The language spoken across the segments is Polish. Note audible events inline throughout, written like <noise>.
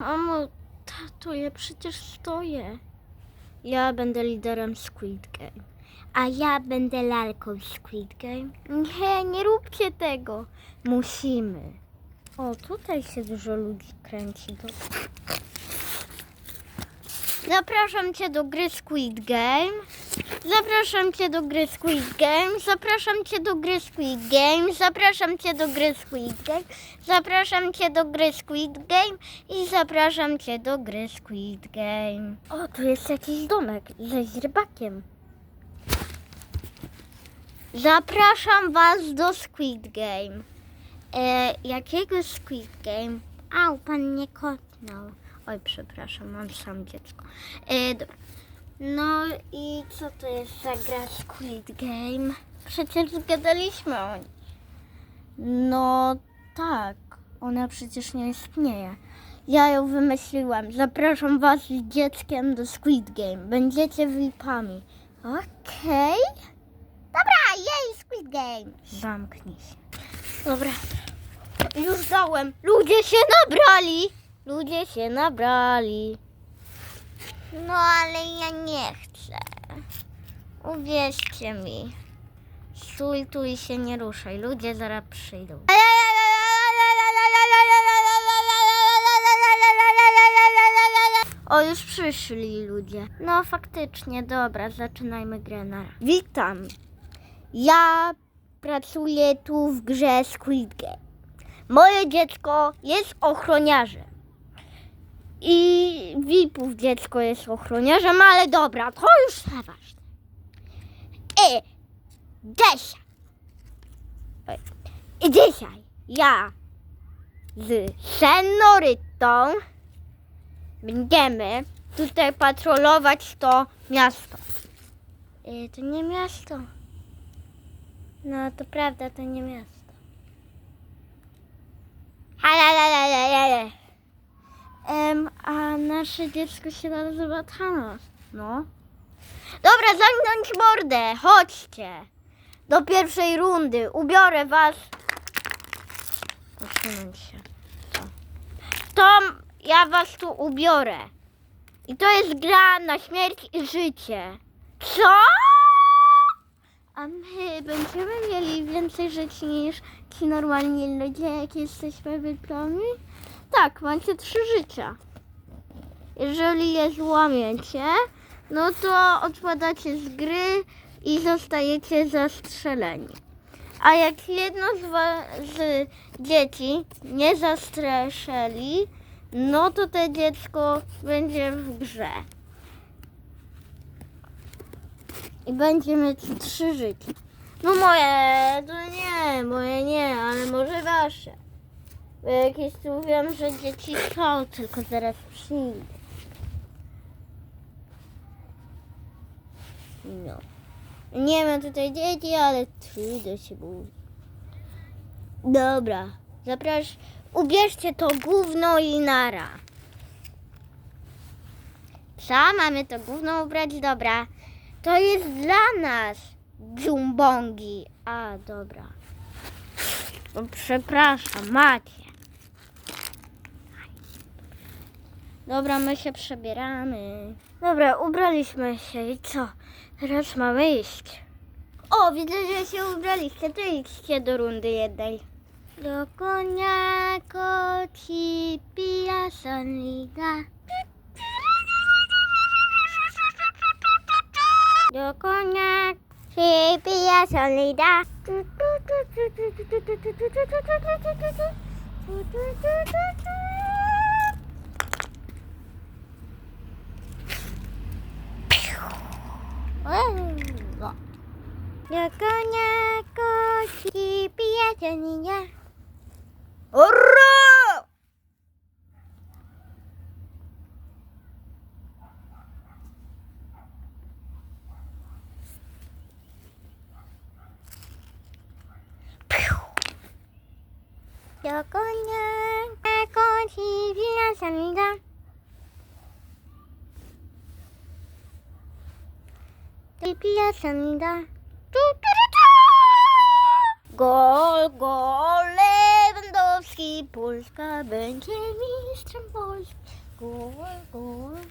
Mamo, tato, ja przecież stoję. Ja będę liderem Squid Game. A ja będę lalką Squid Game. Nie, nie róbcie tego. Musimy. O, tutaj się dużo ludzi kręci. Do... Zapraszam cię do gry Squid Game. Zapraszam cię do gry Squid Game. Zapraszam cię do gry Squid Game. Zapraszam cię do gry Squid Game. Zapraszam cię do gry Squid Game i zapraszam cię do gry Squid Game. O, tu jest jakiś domek ze źrebakiem. Zapraszam was do Squid Game. E, jakiego Squid Game? Au, pan mnie kotnął. Oj, przepraszam, mam sam dziecko. E, dobra. No i co to jest za gra Squid Game? Przecież zgadaliśmy o niej. No tak, ona przecież nie istnieje. Ja ją wymyśliłam. Zapraszam was z dzieckiem do Squid Game. Będziecie VIP-ami. Okej. Dobra, jej Squid Game. Zamknij się. Dobra. Już dałem. Ludzie się nabrali. Ludzie się nabrali. No ale ja nie chcę. Uwierzcie mi. Stój tu i się nie ruszaj. Ludzie zaraz przyjdą. O, już przyszli ludzie. No faktycznie, dobra, zaczynajmy grę na. Witam. Ja pracuję tu w grze Squid Game. Moje dziecko jest ochroniarzem. I VIP-ów dziecko jest ochroniarzem, ale dobra, to już nieważne. I dzisiaj. I dzisiaj ja z Senorytą będziemy tutaj patrolować to miasto. Y, to nie miasto. No to prawda, to nie miasto. Halalalala. Em, a nasze dziecko się nazywa. No. Dobra, zamknąć mordę. Chodźcie. Do pierwszej rundy. Ubiorę was. Usunąć się. To. Ja was tu ubiorę. I to jest gra na śmierć i życie. Co? A my będziemy mieli więcej żyć niż ci normalni ludzie, jak jesteśmy wyplami? Tak, macie trzy życia. Jeżeli je złamiecie, no to odpadacie z gry i zostajecie zastrzeleni. A jak jedno z, wa- z dzieci nie zastreszeli, no to to dziecko będzie w grze. I będzie mieć trzy życia. No moje, to nie, moje nie, ale może wasze. Bo jakieś tu wiem, że dzieci są, tylko zaraz przyjdę. No. Nie ma tutaj dzieci, ale trudno się mówi. Dobra, zaprasz, ubierzcie to gówno i nara. Co, mamy to gówno ubrać? Dobra. To jest dla nas, dżumbongi. A, dobra. O, przepraszam, macie. Dobra, my się przebieramy. Dobra, ubraliśmy się i co? Teraz mamy iść. O, widzę, że się ubraliście. To idźcie do rundy jednej. 누구냐 꽃이 피었습니다. 누구냐 꽃이 피었습니다. 누구냐 꽃이 피었습니다. Do konia koci pija sonliga. Pija sonliga. Tu, tu, tu, tu. Gol, gol, Lewandowski, Polska będzie mistrzem Polski. Góry, góry.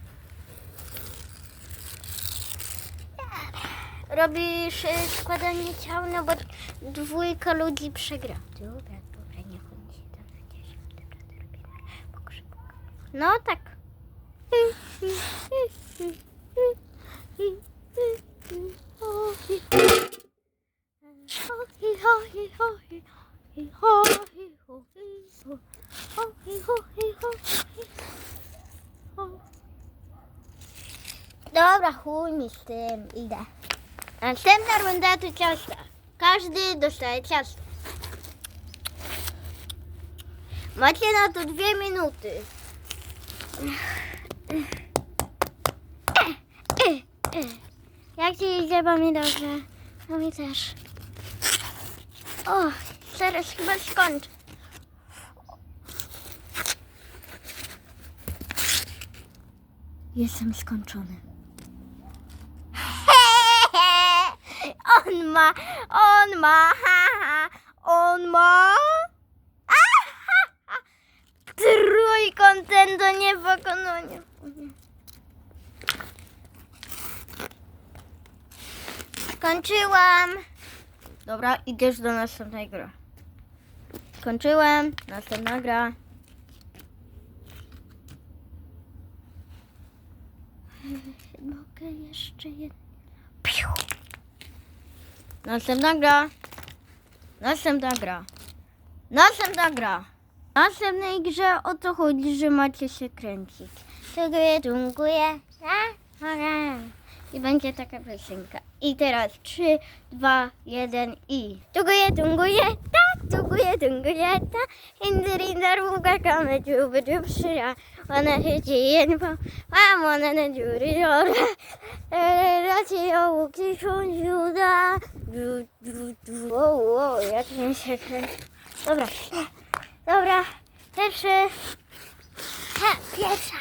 Robisz składanie ciał, no bo dwójka ludzi przegra. Dobra, dobra, niech on się tam gdzieś. Dobra, to robimy po krzyku. No tak. Dobra, chuj mi z tym, idę. Następna runda to ciasta. Każdy dostaje ciasto. Macie na to dwie minuty. Jak ci idzie, bo mi dobrze. No mi też. O, zaraz chyba skończę. Jestem skończony. <laughs> On ma, on ma, ha, ha, on ma. Trójkąt ten do niepokonania. Skończyłam. Dobra, idziesz do następnej gry. Skończyłem. Następna gra. Mogę jeszcze jedno. Piu. Następna gra. Następna gra. Następna gra. W następnej grze o to chodzi, że macie się kręcić. Dziękuję, dziękuję. I będzie taka piosenka. I teraz 3, 2, 1 i. Dziękuję, dziękuję. Tak, dziękuję, dziękuję. Tak. Indyrinda, ruga, kame, dziuby, dziubszyra. Ona siedzi jedno. Mam ona na dziury, dobra. Raczej o łuki się uda. Du, du, du. Wow, wow, jak mi się kręci. Dobra. Dobra. Pierwszy. Ha, pierwsza.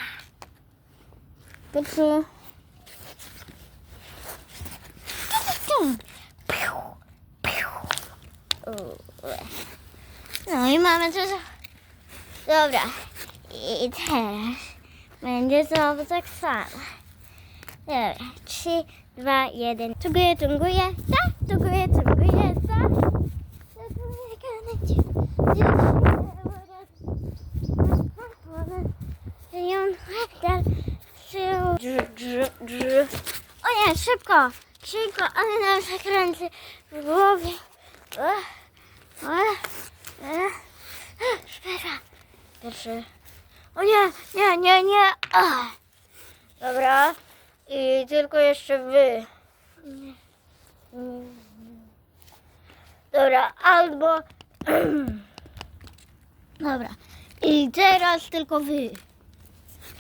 Ue. No i mamy za- Dobra. I teraz będzie znowu tak samo. Dobra. Trzy, dwa, jeden. Tunguję, tunguję. Tak, tunguję, tunguję. Tak. Tunguję, kanecie. Dr. O nie, szybko, szybko, ale nam zakręty w głowie. Szpera. Pierwszy. O nie, nie, nie, nie. Dobra. I tylko jeszcze wy. Dobra, albo... <clears throat> Dobra. I teraz tylko wy.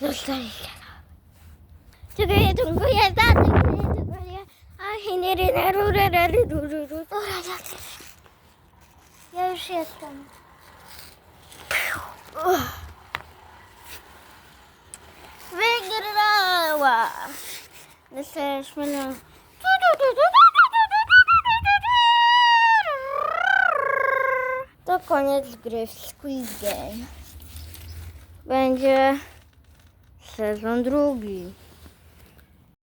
Zostaliście. Dziękuję, dziękuję, za, dziękuję, dziękuję. A, hinery, na, ru, ra, ra, ry, ru, ru, ru. Dobra, dobra. Ja już jestem. Wygrała. Jesteśmy na... To koniec gry w Squid Game. Będzie sezon drugi.